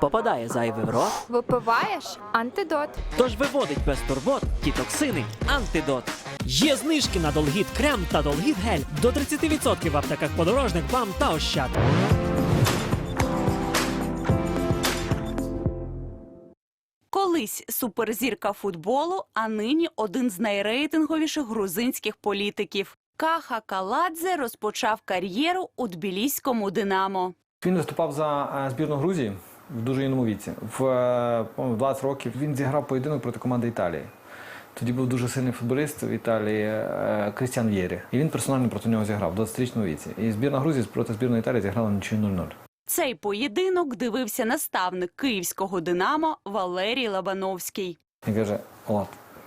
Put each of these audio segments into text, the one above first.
попадає зайве в рот, Випиваєш антидот. тож виводить без турбот ті токсини антидот. Є знижки на Долгіт крем та Долгіт гель до 30% в аптеках подорожник, вам та ощад. Колись суперзірка футболу, а нині один з найрейтинговіших грузинських політиків. Каха Каладзе розпочав кар'єру у тбіліському Динамо. Він виступав за е, збірну Грузії в дуже юному віці. В е, 20 років він зіграв поєдинок проти команди Італії. Тоді був дуже сильний футболіст в Італії е, Крістіан Вєрі. І він персонально проти нього зіграв в 20-річному віці. І збірна Грузії проти збірної Італії зіграла нічию 0-0. Цей поєдинок дивився наставник київського Динамо Валерій Лабановський. Він каже: от,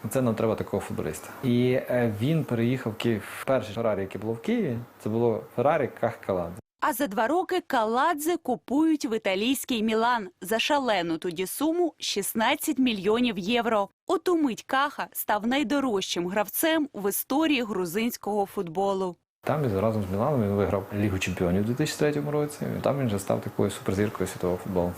це нам треба такого футболіста. І е, він переїхав в Київ. Перше Феррарі, яке було в Києві, це було Феррарі Кахкаладзе. А за два роки Каладзе купують в італійський Мілан за шалену тоді суму 16 мільйонів євро. Отумить мить Каха став найдорожчим гравцем в історії грузинського футболу. Там він разом з Міланом він виграв Лігу чемпіонів у 2003 році. Там він вже став такою суперзіркою світового футболу.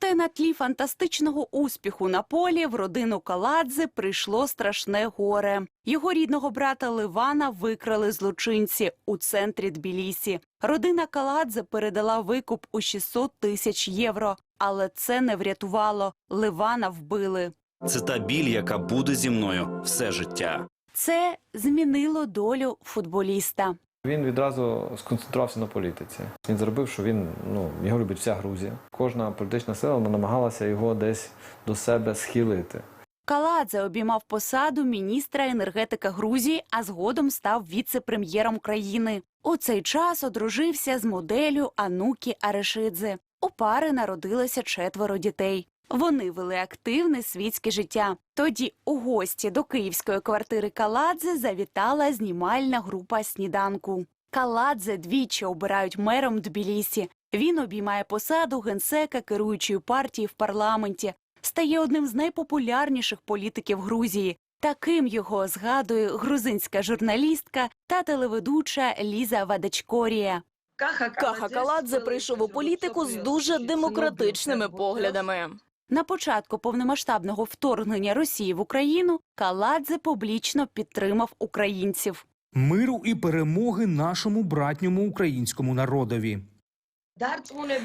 Проте на тлі фантастичного успіху на полі в родину Каладзе прийшло страшне горе. Його рідного брата Ливана викрали злочинці у центрі Тбілісі. Родина Каладзе передала викуп у 600 тисяч євро, але це не врятувало. Ливана вбили. Це та біль, яка буде зі мною все життя. Це змінило долю футболіста. Він відразу сконцентрувався на політиці. Він зробив, що він ну його любить вся Грузія. Кожна політична сила намагалася його десь до себе схилити. Каладзе обіймав посаду міністра енергетики Грузії, а згодом став віце-прем'єром країни. У цей час одружився з моделлю Анукі Арешидзе. У пари народилося четверо дітей. Вони вели активне світське життя. Тоді у гості до київської квартири Каладзе завітала знімальна група сніданку. Каладзе двічі обирають мером Тбілісі. Він обіймає посаду генсека керуючої партії в парламенті, стає одним з найпопулярніших політиків Грузії. Таким його згадує грузинська журналістка та телеведуча Ліза Вадачкорія. Каха Каладзе прийшов у політику з дуже демократичними поглядами. На початку повномасштабного вторгнення Росії в Україну Каладзе публічно підтримав українців. миру і перемоги нашому братньому українському народові.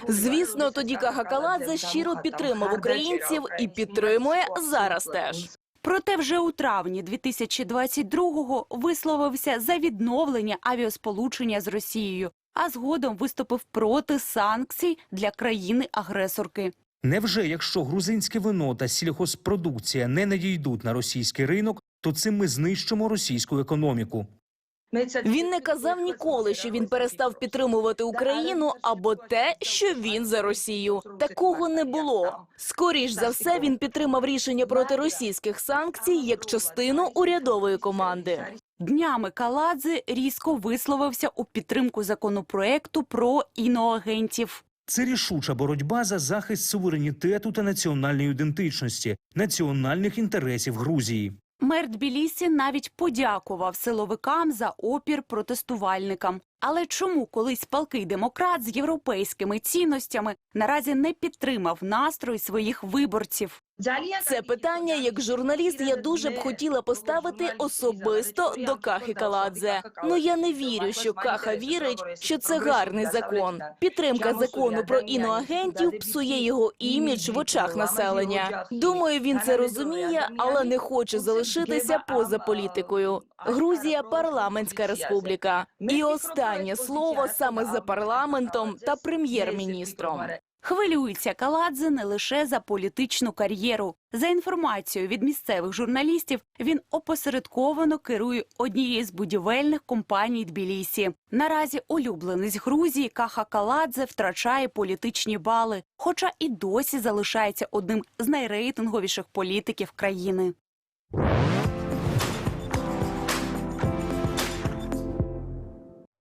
Звісно, тоді Каха Каладзе щиро підтримав українців і підтримує зараз теж. Проте вже у травні 2022-го висловився за відновлення авіасполучення з Росією, а згодом виступив проти санкцій для країни-агресорки. Невже, якщо грузинське вино та сільхозпродукція не надійдуть на російський ринок, то цим ми знищимо російську економіку? Він не казав ніколи, що він перестав підтримувати Україну або те, що він за Росію. Такого не було. Скоріш за все, він підтримав рішення проти російських санкцій як частину урядової команди. Днями Каладзе різко висловився у підтримку законопроекту про іноагентів. Це рішуча боротьба за захист суверенітету та національної ідентичності, національних інтересів Грузії. Мер Тбілісі навіть подякував силовикам за опір протестувальникам. Але чому колись палкий демократ з європейськими цінностями наразі не підтримав настрой своїх виборців? Це питання, як журналіст, я дуже б хотіла поставити особисто до Кахи Каладзе. Ну я не вірю, що Каха вірить, що це гарний закон. Підтримка закону про іноагентів псує його імідж в очах населення. Думаю, він це розуміє, але не хоче залишитися поза політикою. Грузія парламентська республіка. І останнє слово саме за парламентом та прем'єр-міністром. Хвилюється Каладзе не лише за політичну кар'єру. За інформацією від місцевих журналістів, він опосередковано керує однією з будівельних компаній Тбілісі. Наразі улюбленець Грузії Каха Каладзе втрачає політичні бали, хоча і досі залишається одним з найрейтинговіших політиків країни.